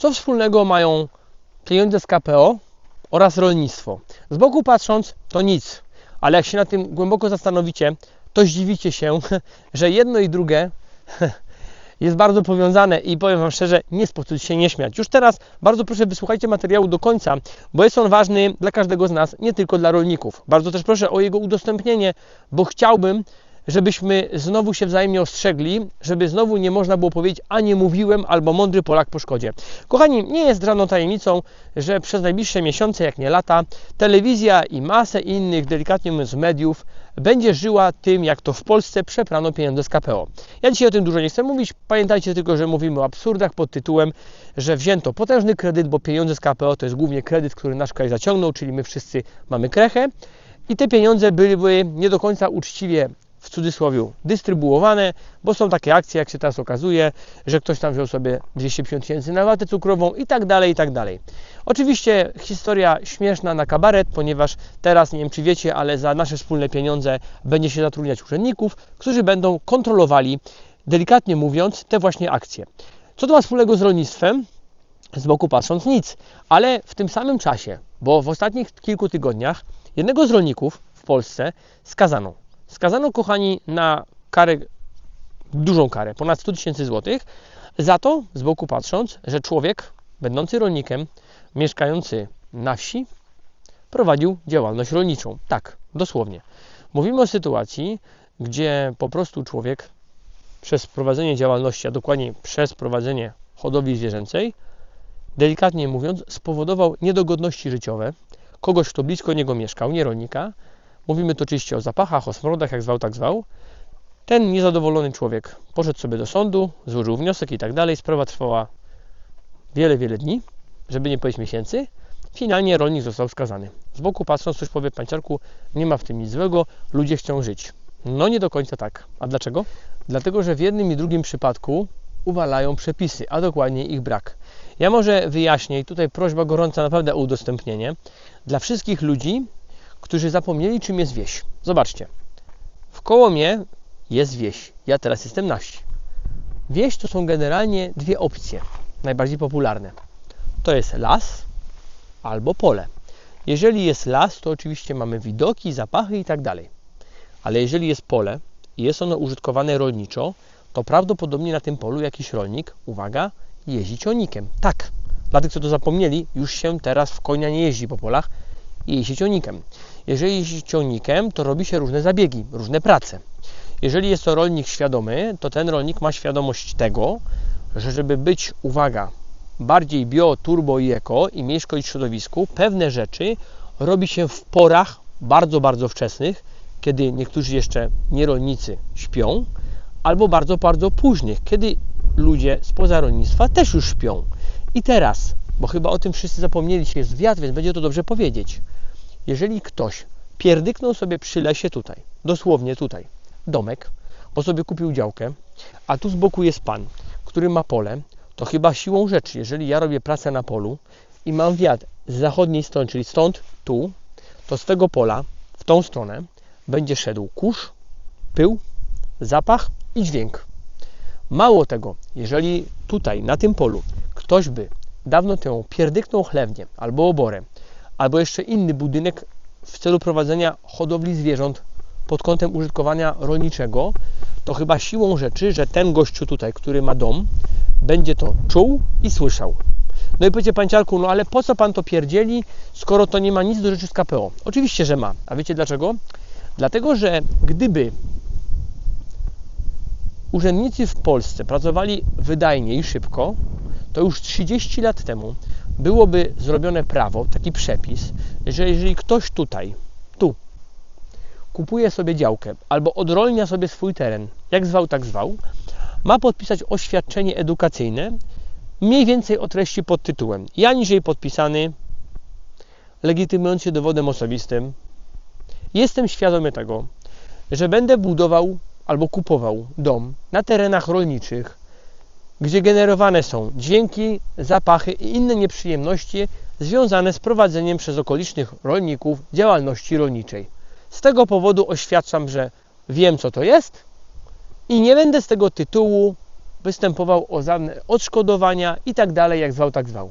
Co wspólnego mają pieniądze z KPO oraz rolnictwo? Z boku patrząc, to nic, ale jak się na tym głęboko zastanowicie, to zdziwicie się, że jedno i drugie jest bardzo powiązane i powiem Wam szczerze, nie sposób się nie śmiać. Już teraz bardzo proszę wysłuchajcie materiału do końca, bo jest on ważny dla każdego z nas, nie tylko dla rolników. Bardzo też proszę o jego udostępnienie, bo chciałbym, żebyśmy znowu się wzajemnie ostrzegli, żeby znowu nie można było powiedzieć, a nie mówiłem, albo mądry Polak po szkodzie. Kochani, nie jest żadną tajemnicą, że przez najbliższe miesiące, jak nie lata, telewizja i masę innych, delikatnie mówiąc, mediów będzie żyła tym, jak to w Polsce przeprano pieniądze z KPO. Ja dzisiaj o tym dużo nie chcę mówić. Pamiętajcie tylko, że mówimy o absurdach pod tytułem, że wzięto potężny kredyt, bo pieniądze z KPO to jest głównie kredyt, który nasz kraj zaciągnął, czyli my wszyscy mamy krechę. I te pieniądze były nie do końca uczciwie w cudzysłowie dystrybuowane, bo są takie akcje, jak się teraz okazuje, że ktoś tam wziął sobie 250 tysięcy na watę cukrową i tak dalej, i tak dalej. Oczywiście historia śmieszna na kabaret, ponieważ teraz, nie wiem czy wiecie, ale za nasze wspólne pieniądze będzie się zatrudniać urzędników, którzy będą kontrolowali, delikatnie mówiąc, te właśnie akcje. Co to ma wspólnego z rolnictwem? Z boku patrząc nic, ale w tym samym czasie, bo w ostatnich kilku tygodniach jednego z rolników w Polsce skazano. Skazano, kochani, na karę, dużą karę, ponad 100 tysięcy złotych, za to, z boku patrząc, że człowiek, będący rolnikiem, mieszkający na wsi, prowadził działalność rolniczą. Tak, dosłownie. Mówimy o sytuacji, gdzie po prostu człowiek przez prowadzenie działalności, a dokładniej przez prowadzenie hodowli zwierzęcej, delikatnie mówiąc, spowodował niedogodności życiowe kogoś, kto blisko niego mieszkał, nie rolnika. Mówimy tu oczywiście o zapachach, o smrodach, jak zwał, tak zwał. Ten niezadowolony człowiek poszedł sobie do sądu, złożył wniosek i tak dalej. Sprawa trwała wiele, wiele dni, żeby nie powiedzieć miesięcy. Finalnie rolnik został skazany. Z boku patrząc, ktoś powie, panciarku, nie ma w tym nic złego, ludzie chcą żyć. No nie do końca tak. A dlaczego? Dlatego, że w jednym i drugim przypadku uwalają przepisy, a dokładnie ich brak. Ja może wyjaśnię i tutaj prośba gorąca naprawdę o udostępnienie dla wszystkich ludzi, którzy zapomnieli czym jest wieś. Zobaczcie, w koło mnie jest wieś, ja teraz jestem na wsi. Wieś to są generalnie dwie opcje, najbardziej popularne. To jest las albo pole. Jeżeli jest las, to oczywiście mamy widoki, zapachy i tak dalej. Ale jeżeli jest pole i jest ono użytkowane rolniczo, to prawdopodobnie na tym polu jakiś rolnik, uwaga, jeździ ciągnikiem. Tak, dla tych, co to zapomnieli, już się teraz w konia nie jeździ po polach i jeździ ciągnikiem. Jeżeli jeździ ciągnikiem, to robi się różne zabiegi, różne prace. Jeżeli jest to rolnik świadomy, to ten rolnik ma świadomość tego, że żeby być, uwaga, bardziej bio, turbo i eko i mniej szkodzić środowisku, pewne rzeczy robi się w porach bardzo, bardzo wczesnych, kiedy niektórzy jeszcze nie rolnicy śpią, albo bardzo, bardzo późnych, kiedy ludzie spoza rolnictwa też już śpią. I teraz, bo chyba o tym wszyscy zapomnieli, dzisiaj jest wiatr, więc będzie to dobrze powiedzieć. Jeżeli ktoś pierdyknął sobie przy lesie tutaj, dosłownie tutaj, domek, bo sobie kupił działkę, a tu z boku jest pan, który ma pole, to chyba siłą rzeczy, jeżeli ja robię pracę na polu i mam wiatr z zachodniej strony, czyli stąd tu, to z tego pola w tą stronę będzie szedł kurz, pył, zapach i dźwięk. Mało tego, jeżeli tutaj na tym polu ktoś by dawno temu pierdyknął chlewnię albo oborę, albo jeszcze inny budynek w celu prowadzenia hodowli zwierząt pod kątem użytkowania rolniczego, to chyba siłą rzeczy, że ten gościu tutaj, który ma dom, będzie to czuł i słyszał. No i powiecie, panciarku, no ale po co pan to pierdzieli, skoro to nie ma nic do rzeczy z KPO? Oczywiście, że ma. A wiecie dlaczego? Dlatego, że gdyby urzędnicy w Polsce pracowali wydajnie i szybko, to już 30 lat temu byłoby zrobione prawo, taki przepis, że jeżeli ktoś tutaj, tu, kupuje sobie działkę albo odrolnia sobie swój teren, jak zwał, tak zwał, ma podpisać oświadczenie edukacyjne, mniej więcej o treści pod tytułem ja niżej podpisany, legitymując się dowodem osobistym, jestem świadomy tego, że będę budował albo kupował dom na terenach rolniczych, gdzie generowane są dźwięki, zapachy i inne nieprzyjemności związane z prowadzeniem przez okolicznych rolników działalności rolniczej. Z tego powodu oświadczam, że wiem co to jest i nie będę z tego tytułu występował o żadne odszkodowania i tak dalej, jak zwał, tak zwał.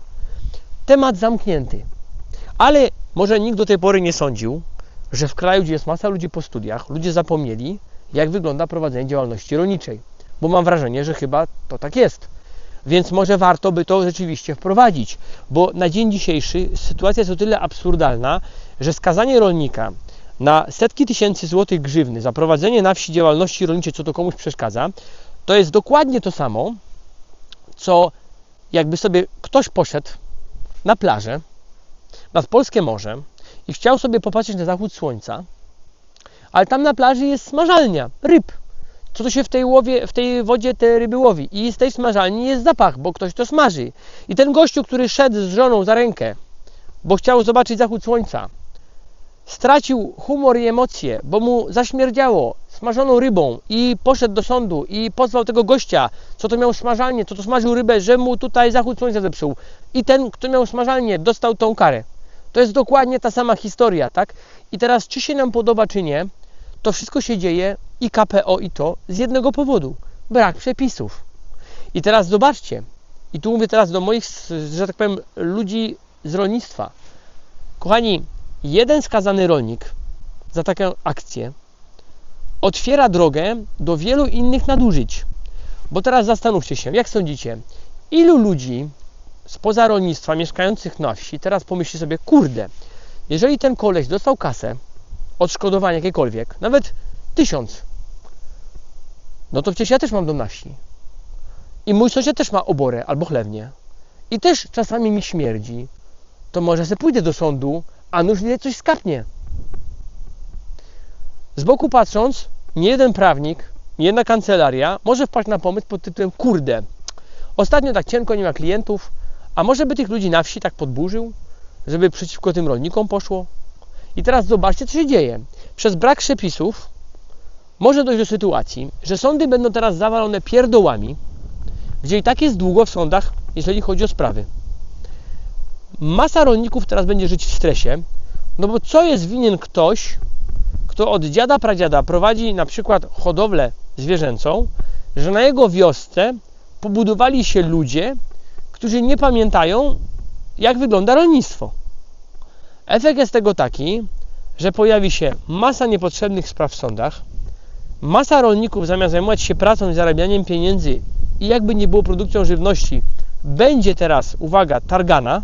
Temat zamknięty. Ale może nikt do tej pory nie sądził, że w kraju, gdzie jest masa ludzi po studiach, ludzie zapomnieli, jak wygląda prowadzenie działalności rolniczej. Bo mam wrażenie, że chyba to tak jest. Więc może warto by to rzeczywiście wprowadzić, bo na dzień dzisiejszy sytuacja jest o tyle absurdalna, że skazanie rolnika na setki tysięcy złotych grzywny za prowadzenie na wsi działalności rolniczej, co to komuś przeszkadza, to jest dokładnie to samo, co jakby sobie ktoś poszedł na plażę nad polskie morze i chciał sobie popatrzeć na zachód słońca, ale tam na plaży jest smażalnia ryb. Co to się w tej, łowie, w tej wodzie te ryby łowi? I z tej smażalni jest zapach, bo ktoś to smaży. I ten gościu, który szedł z żoną za rękę, bo chciał zobaczyć zachód słońca, stracił humor i emocje, bo mu zaśmierdziało smażoną rybą i poszedł do sądu i pozwał tego gościa, co to miał smażalnię, co to smażył rybę, że mu tutaj zachód słońca zepsuł. I ten, kto miał smażalnię, dostał tą karę. To jest dokładnie ta sama historia, tak? I teraz, czy się nam podoba, czy nie, to wszystko się dzieje i KPO i to z jednego powodu. Brak przepisów. I teraz zobaczcie, i tu mówię teraz do moich, że tak powiem, ludzi z rolnictwa. Kochani, jeden skazany rolnik za taką akcję otwiera drogę do wielu innych nadużyć. Bo teraz zastanówcie się, jak sądzicie, ilu ludzi spoza rolnictwa mieszkających na wsi teraz pomyśli sobie, kurde, jeżeli ten koleś dostał kasę, odszkodowanie jakiekolwiek, nawet tysiąc, no to przecież ja też mam dom na wsi. I mój sąsiad też ma oborę albo chlewnię. I też czasami mi śmierdzi. To może se pójdę do sądu, a nuż mnie coś skapnie. Z boku patrząc, nie jeden prawnik, nie jedna kancelaria może wpaść na pomysł pod tytułem kurde, ostatnio tak cienko nie ma klientów, a może by tych ludzi na wsi tak podburzył, żeby przeciwko tym rolnikom poszło? I teraz zobaczcie, co się dzieje. Przez brak przepisów może dojść do sytuacji, że sądy będą teraz zawalone pierdołami, gdzie i tak jest długo w sądach, jeżeli chodzi o sprawy. Masa rolników teraz będzie żyć w stresie, no bo co jest winien ktoś, kto od dziada pradziada prowadzi na przykład hodowlę zwierzęcą, że na jego wiosce pobudowali się ludzie, którzy nie pamiętają, jak wygląda rolnictwo. Efekt jest tego taki, że pojawi się masa niepotrzebnych spraw w sądach, masa rolników zamiast zajmować się pracą i zarabianiem pieniędzy i jakby nie było produkcją żywności, będzie teraz, uwaga, targana,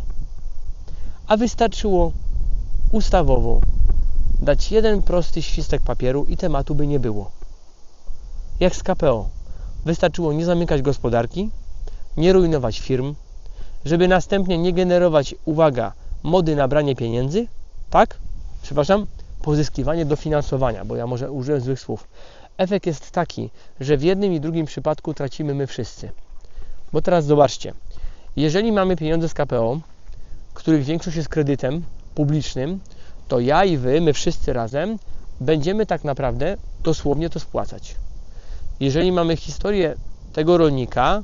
a wystarczyło ustawowo dać jeden prosty świstek papieru i tematu by nie było. Jak z KPO. Wystarczyło nie zamykać gospodarki, nie rujnować firm, żeby następnie nie generować, uwaga, mody na branie pieniędzy, tak? Przepraszam, pozyskiwanie dofinansowania, bo ja może użyłem złych słów. Efekt jest taki, że w jednym i drugim przypadku tracimy my wszyscy. Bo teraz zobaczcie, jeżeli mamy pieniądze z KPO, których większość jest kredytem publicznym, to ja i wy, my wszyscy razem, będziemy tak naprawdę dosłownie to spłacać. Jeżeli mamy historię tego rolnika,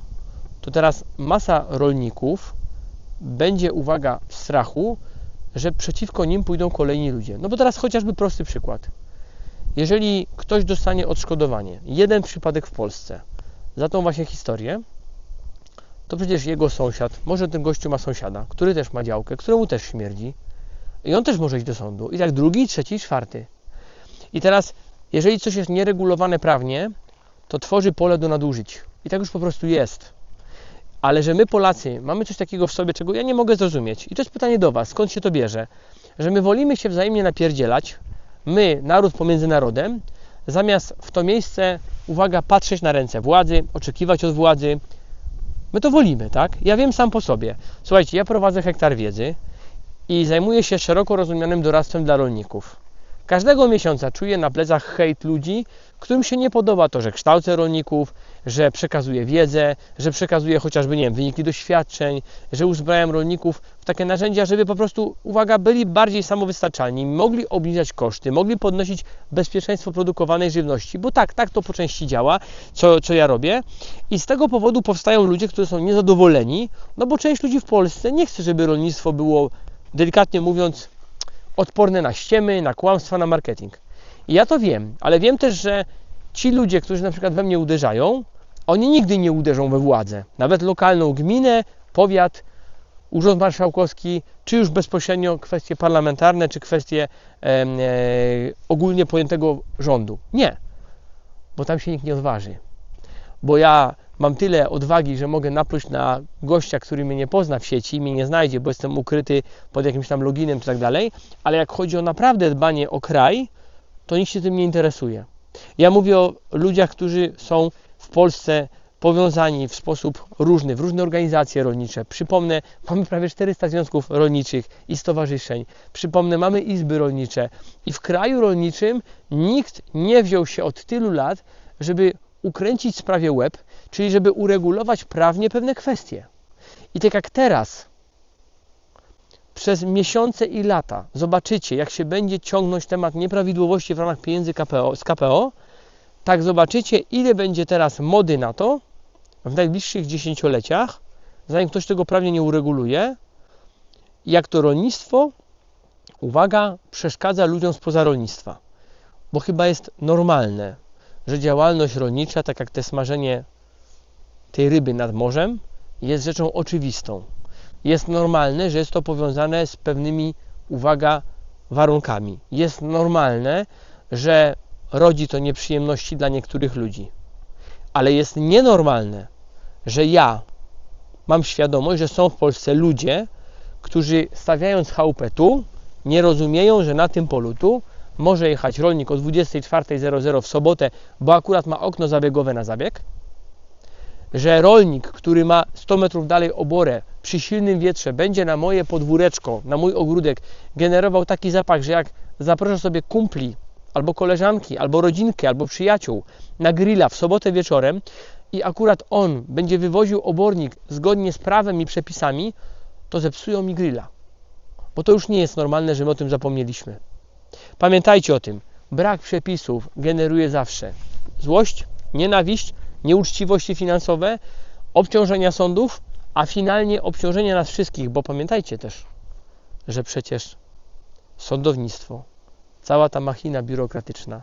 to teraz masa rolników będzie, uwaga, w strachu, że przeciwko nim pójdą kolejni ludzie. No bo teraz chociażby prosty przykład. Jeżeli ktoś dostanie odszkodowanie, jeden przypadek w Polsce, za tą właśnie historię, to przecież jego sąsiad, może ten gościu ma sąsiada, który też ma działkę, któremu też śmierdzi i on też może iść do sądu. I tak drugi, trzeci, czwarty. I teraz, jeżeli coś jest nieregulowane prawnie, to tworzy pole do nadużyć. I tak już po prostu jest. Ale że my Polacy mamy coś takiego w sobie, czego ja nie mogę zrozumieć. I to jest pytanie do Was, skąd się to bierze? Że my wolimy się wzajemnie napierdzielać, my, naród pomiędzy narodem, zamiast w to miejsce, uwaga, patrzeć na ręce władzy, oczekiwać od władzy. My to wolimy, tak? Ja wiem sam po sobie. Słuchajcie, ja prowadzę hektar wiedzy i zajmuję się szeroko rozumianym doradztwem dla rolników. Każdego miesiąca czuję na plecach hejt ludzi, którym się nie podoba to, że kształcę rolników, że przekazuję wiedzę, że przekazuję chociażby, nie wiem, wyniki doświadczeń, że uzbrajam rolników w takie narzędzia, żeby po prostu, uwaga, byli bardziej samowystarczalni, mogli obniżać koszty, mogli podnosić bezpieczeństwo produkowanej żywności, bo tak, tak to po części działa, co, co ja robię. I z tego powodu powstają ludzie, którzy są niezadowoleni, no bo część ludzi w Polsce nie chce, żeby rolnictwo było, delikatnie mówiąc, odporne na ściemy, na kłamstwa, na marketing. I ja to wiem, ale wiem też, że ci ludzie, którzy na przykład we mnie uderzają, Oni nigdy nie uderzą we władzę, nawet lokalną gminę, powiat, urząd marszałkowski, czy już bezpośrednio kwestie parlamentarne, czy kwestie em, e, ogólnie pojętego rządu. Nie, bo tam się nikt nie odważy. Bo ja mam tyle odwagi, że mogę napluć na gościa, który mnie nie pozna w sieci, mnie nie znajdzie, bo jestem ukryty pod jakimś tam loginem czy tak dalej, ale jak chodzi o naprawdę dbanie o kraj, to nikt się tym nie interesuje. Ja mówię o ludziach, którzy są w Polsce powiązani w sposób różny, w różne organizacje rolnicze. Przypomnę, mamy prawie 400 związków rolniczych i stowarzyszeń. Przypomnę, mamy izby rolnicze. I w kraju rolniczym nikt nie wziął się od tylu lat, żeby ukręcić sprawie łeb, czyli żeby uregulować prawnie pewne kwestie. I tak jak teraz, przez miesiące i lata zobaczycie, jak się będzie ciągnąć temat nieprawidłowości w ramach pieniędzy KPO, z KPO, tak zobaczycie, ile będzie teraz mody na to w najbliższych dziesięcioleciach, zanim ktoś tego prawnie nie ureguluje, jak to rolnictwo, uwaga, przeszkadza ludziom spoza rolnictwa. Bo chyba jest normalne, że działalność rolnicza, tak jak te smażenie tej ryby nad morzem, jest rzeczą oczywistą. Jest normalne, że jest to powiązane z pewnymi, uwaga, warunkami. Jest normalne, że rodzi to nieprzyjemności dla niektórych ludzi. Ale jest nienormalne, że ja mam świadomość, że są w Polsce ludzie, którzy stawiając chałupę tu, nie rozumieją, że na tym polu tu może jechać rolnik o 24.00 w sobotę, bo akurat ma okno zabiegowe na zabieg, że rolnik, który ma 100 metrów dalej oborę, przy silnym wietrze będzie na moje podwóreczko, na mój ogródek generował taki zapach, że jak zaproszę sobie kumpli, albo koleżanki, albo rodzinkę, albo przyjaciół na grilla w sobotę wieczorem i akurat on będzie wywoził obornik zgodnie z prawem i przepisami, to zepsują mi grilla. Bo to już nie jest normalne, że my o tym zapomnieliśmy. Pamiętajcie o tym. Brak przepisów generuje zawsze złość, nienawiść, nieuczciwości finansowe, obciążenia sądów, a finalnie obciążenie nas wszystkich, bo pamiętajcie też, że przecież sądownictwo, cała ta machina biurokratyczna,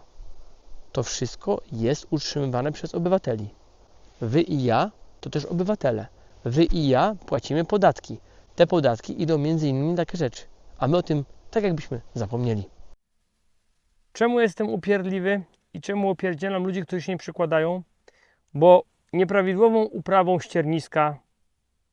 to wszystko jest utrzymywane przez obywateli. Wy i ja to też obywatele. Wy i ja płacimy podatki. Te podatki idą między innymi na takie rzeczy, a my o tym tak jakbyśmy zapomnieli. Czemu jestem upierdliwy i czemu opierdzielam ludzi, którzy się nie przykładają? Bo nieprawidłową uprawą ścierniska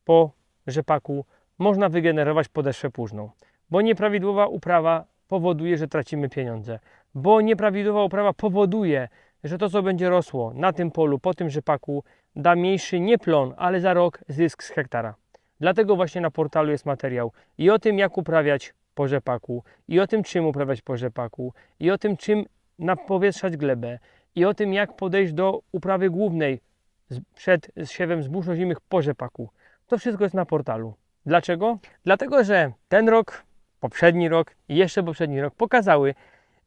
po rzepaku można wygenerować podeszwę późną. Bo nieprawidłowa uprawa powoduje, że tracimy pieniądze. Bo nieprawidłowa uprawa powoduje, że to, co będzie rosło na tym polu, po tym rzepaku, da mniejszy nie plon, ale za rok zysk z hektara. Dlatego właśnie na portalu jest materiał i o tym, jak uprawiać po rzepaku, i o tym, czym uprawiać po rzepaku, i o tym, czym napowietrzać glebę, i o tym, jak podejść do uprawy głównej przed siewem zbóż ozimych po rzepaku. To wszystko jest na portalu. Dlaczego? Dlatego, że ten rok, poprzedni rok i jeszcze poprzedni rok pokazały,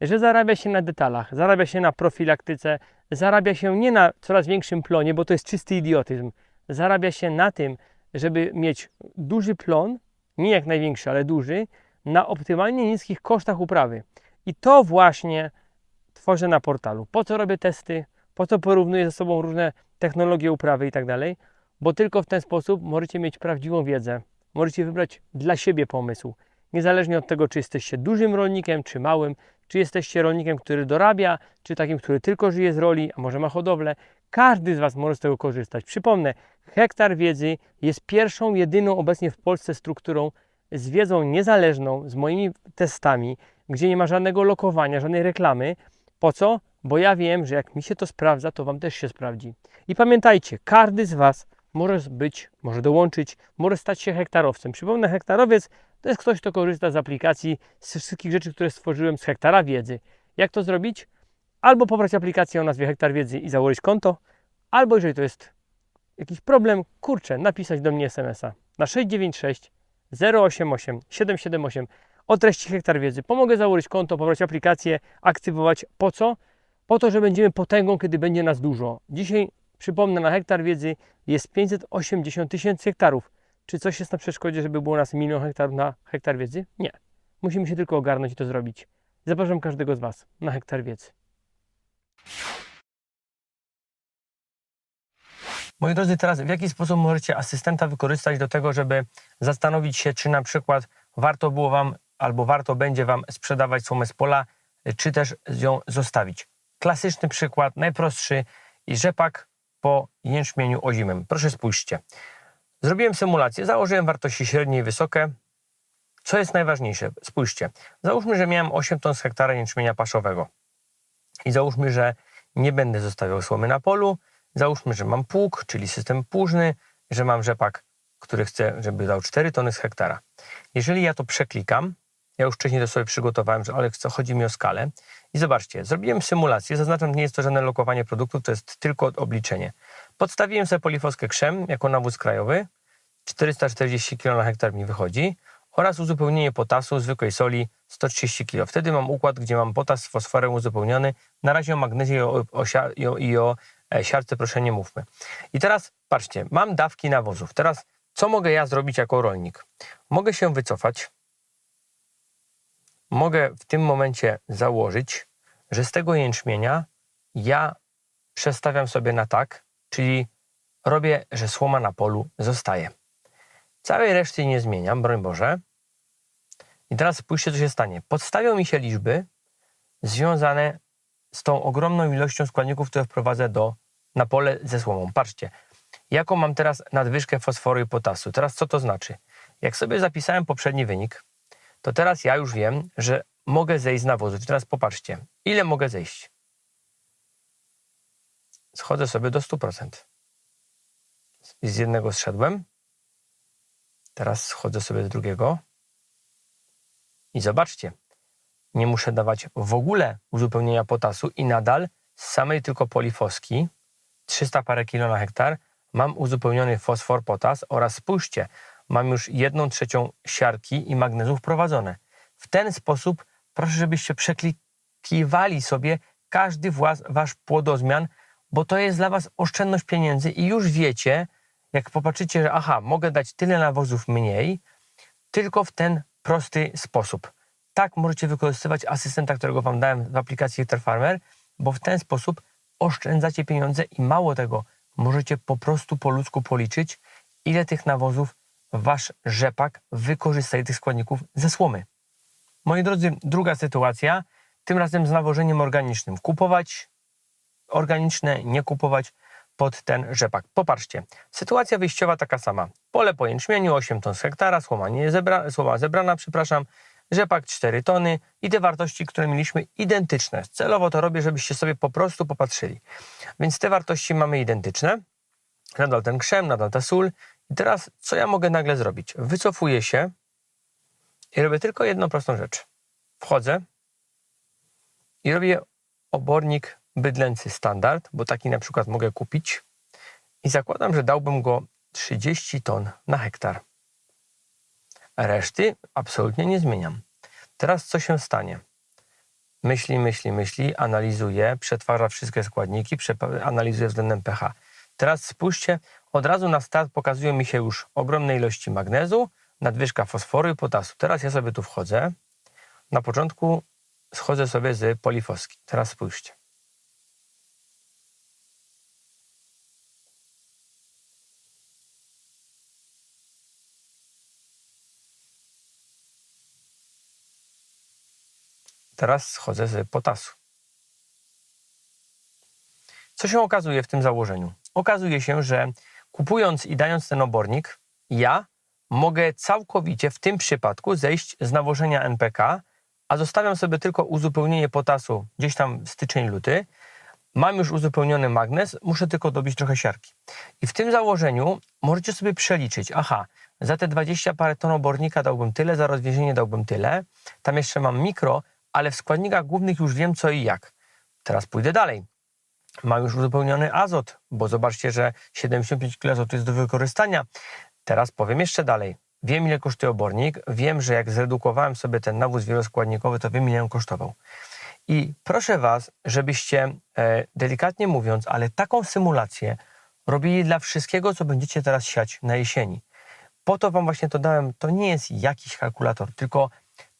że zarabia się na detalach, zarabia się na profilaktyce, zarabia się nie na coraz większym plonie, bo to jest czysty idiotyzm. Zarabia się na tym, żeby mieć duży plon, nie jak największy, ale duży, na optymalnie niskich kosztach uprawy. I to właśnie tworzę na portalu. Po co robię testy, po co porównuję ze sobą różne technologie uprawy i tak dalej, bo tylko w ten sposób możecie mieć prawdziwą wiedzę. Możecie wybrać dla siebie pomysł. Niezależnie od tego, czy jesteście dużym rolnikiem, czy małym, czy jesteście rolnikiem, który dorabia, czy takim, który tylko żyje z roli, a może ma hodowlę. Każdy z Was może z tego korzystać. Przypomnę, hektar wiedzy jest pierwszą, jedyną obecnie w Polsce strukturą z wiedzą niezależną, z moimi testami, gdzie nie ma żadnego lokowania, żadnej reklamy. Po co? Bo ja wiem, że jak mi się to sprawdza, to Wam też się sprawdzi. I pamiętajcie, każdy z Was może być, może dołączyć, może stać się hektarowcem. Przypomnę, hektarowiec to jest ktoś, kto korzysta z aplikacji, z wszystkich rzeczy, które stworzyłem z hektara wiedzy. Jak to zrobić? Albo pobrać aplikację o nazwie Hektar Wiedzy i założyć konto, albo jeżeli to jest jakiś problem, kurczę, napisać do mnie SMS-a na 696 088 778 o treści Hektar Wiedzy. Pomogę założyć konto, pobrać aplikację, aktywować. Po co? Po to, że będziemy potęgą, kiedy będzie nas dużo. Dzisiaj, przypomnę, na Hektar Wiedzy jest 580 tysięcy hektarów. Czy coś jest na przeszkodzie, żeby było nas milion hektarów na Hektar Wiedzy? Nie. Musimy się tylko ogarnąć i to zrobić. Zapraszam każdego z Was na Hektar Wiedzy. Moi drodzy, teraz w jaki sposób możecie asystenta wykorzystać do tego, żeby zastanowić się, czy na przykład warto było Wam albo warto będzie Wam sprzedawać słomę z pola, czy też ją zostawić. Klasyczny przykład, najprostszy i rzepak po jęczmieniu ozimym. Proszę spójrzcie. Zrobiłem symulację, założyłem wartości średnie i wysokie. Co jest najważniejsze? Spójrzcie. Załóżmy, że miałem 8 ton z hektara jęczmienia paszowego. I załóżmy, że nie będę zostawiał słomy na polu. Załóżmy, że mam pług, czyli system płużny, że mam rzepak, który chcę, żeby dał 4 tony z hektara. Jeżeli ja to przeklikam, ja już wcześniej to sobie przygotowałem, że ale co chodzi mi o skalę. I zobaczcie, zrobiłem symulację, zaznaczam, nie jest to żadne lokowanie produktów, to jest tylko obliczenie. Podstawiłem sobie polifoskę krzem jako nawóz krajowy, 440 kg na hektar mi wychodzi oraz uzupełnienie potasu zwykłej soli 130 kg. Wtedy mam układ, gdzie mam potas z fosforem uzupełniony. Na razie o magnezie i o, o, o, i o siarce proszę nie mówmy. I teraz patrzcie, mam dawki nawozów. Teraz co mogę ja zrobić jako rolnik? Mogę się wycofać. Mogę w tym momencie założyć, że z tego jęczmienia ja przestawiam sobie na tak, czyli robię, że słoma na polu zostaje. Całej reszty nie zmieniam, broń Boże. I teraz spójrzcie, co się stanie. Podstawią mi się liczby związane z tą ogromną ilością składników, które wprowadzę do, na pole ze słomą. Patrzcie, jaką mam teraz nadwyżkę fosforu i potasu. Teraz co to znaczy? Jak sobie zapisałem poprzedni wynik, to teraz ja już wiem, że mogę zejść z nawozów. Teraz popatrzcie, ile mogę zejść? Schodzę sobie do 100%. Z jednego zszedłem, Teraz schodzę sobie z drugiego. I zobaczcie, nie muszę dawać w ogóle uzupełnienia potasu i nadal z samej tylko polifoski 300 parę kilo na hektar mam uzupełniony fosfor, potas oraz spójrzcie, mam już jedną trzecią siarki i magnezu wprowadzone. W ten sposób proszę, żebyście przeklikiwali sobie każdy wasz płodozmian, bo to jest dla was oszczędność pieniędzy i już wiecie, jak popatrzycie, że aha, mogę dać tyle nawozów mniej, tylko w ten prosty sposób. Tak możecie wykorzystywać asystenta, którego Wam dałem w aplikacji Farmer, bo w ten sposób oszczędzacie pieniądze i mało tego, możecie po prostu po ludzku policzyć, ile tych nawozów Wasz rzepak wykorzysta tych składników ze słomy. Moi drodzy, druga sytuacja, tym razem z nawożeniem organicznym. Kupować organiczne, nie kupować pod ten rzepak. Popatrzcie, sytuacja wyjściowa taka sama. Pole po jęczmieniu 8 ton z hektara, słoma, nie zebra, słoma zebrana, przepraszam, rzepak 4 tony i te wartości, które mieliśmy identyczne. Celowo to robię, żebyście sobie po prostu popatrzyli. Więc te wartości mamy identyczne. Nadal ten krzem, nadal ta sól. I teraz co ja mogę nagle zrobić? Wycofuję się i robię tylko jedną prostą rzecz. Wchodzę i robię obornik bydlęcy standard, bo taki na przykład mogę kupić i zakładam, że dałbym go 30 ton na hektar. Reszty absolutnie nie zmieniam. Teraz co się stanie? Myśli, myśli, myśli, analizuje, przetwarza wszystkie składniki, analizuje względem pH. Teraz spójrzcie, od razu na start pokazują mi się już ogromne ilości magnezu, nadwyżka fosforu i potasu. Teraz ja sobie tu wchodzę. Na początku schodzę sobie z polifoski. Teraz spójrzcie. Teraz schodzę z potasu. Co się okazuje w tym założeniu? Okazuje się, że kupując i dając ten obornik, ja mogę całkowicie w tym przypadku zejść z nawożenia NPK, a zostawiam sobie tylko uzupełnienie potasu gdzieś tam styczeń, luty. Mam już uzupełniony magnez, muszę tylko dobić trochę siarki. I w tym założeniu możecie sobie przeliczyć, aha, za te 20 parę ton obornika dałbym tyle, za rozwiezienie dałbym tyle, tam jeszcze mam mikro, ale w składnikach głównych już wiem co i jak. Teraz pójdę dalej. Mam już uzupełniony azot, bo zobaczcie, że 75 kg azotu jest do wykorzystania. Teraz powiem jeszcze dalej. Wiem, ile kosztuje obornik, wiem, że jak zredukowałem sobie ten nawóz wieloskładnikowy, to wiem, ile on kosztował. I proszę Was, żebyście, e, delikatnie mówiąc, ale taką symulację robili dla wszystkiego, co będziecie teraz siać na jesieni. Po to Wam właśnie to dałem. To nie jest jakiś kalkulator, tylko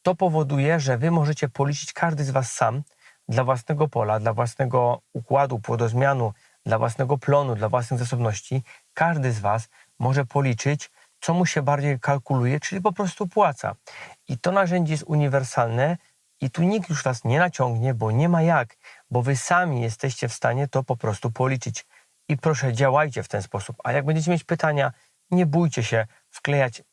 to powoduje, że Wy możecie policzyć każdy z Was sam dla własnego pola, dla własnego układu, płodozmianu, dla własnego plonu, dla własnych zasobności, każdy z Was może policzyć, co mu się bardziej kalkuluje, czyli po prostu płaca. I to narzędzie jest uniwersalne i tu nikt już Was nie naciągnie, bo nie ma jak, bo Wy sami jesteście w stanie to po prostu policzyć. I proszę, działajcie w ten sposób. A jak będziecie mieć pytania, nie bójcie się wklejać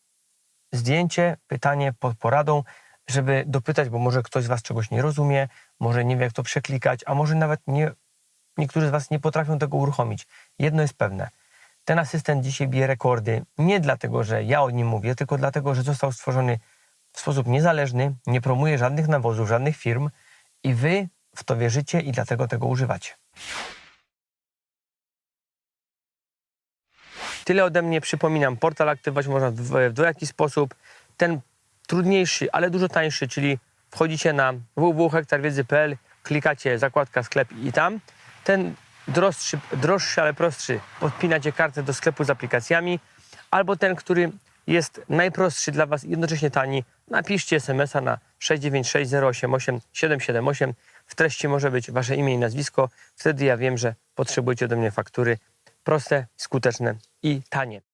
zdjęcie, pytanie pod poradą, żeby dopytać, bo może ktoś z Was czegoś nie rozumie, może nie wie, jak to przeklikać, a może nawet nie, niektórzy z Was nie potrafią tego uruchomić. Jedno jest pewne. Ten asystent dzisiaj bije rekordy nie dlatego, że ja o nim mówię, tylko dlatego, że został stworzony w sposób niezależny, nie promuje żadnych nawozów, żadnych firm i Wy w to wierzycie i dlatego tego używacie. Tyle ode mnie. Przypominam, portal aktywować można w, w dwojaki sposób. Ten trudniejszy, ale dużo tańszy, czyli wchodzicie na www.hektarwiedzy.pl, klikacie zakładka sklep i tam. Ten droższy, droższy, ale prostszy, podpinacie kartę do sklepu z aplikacjami, albo ten, który jest najprostszy dla Was jednocześnie tani, napiszcie SMS-a na 696 088 778. W treści może być Wasze imię i nazwisko. Wtedy ja wiem, że potrzebujecie ode mnie faktury proste, skuteczne i tanie.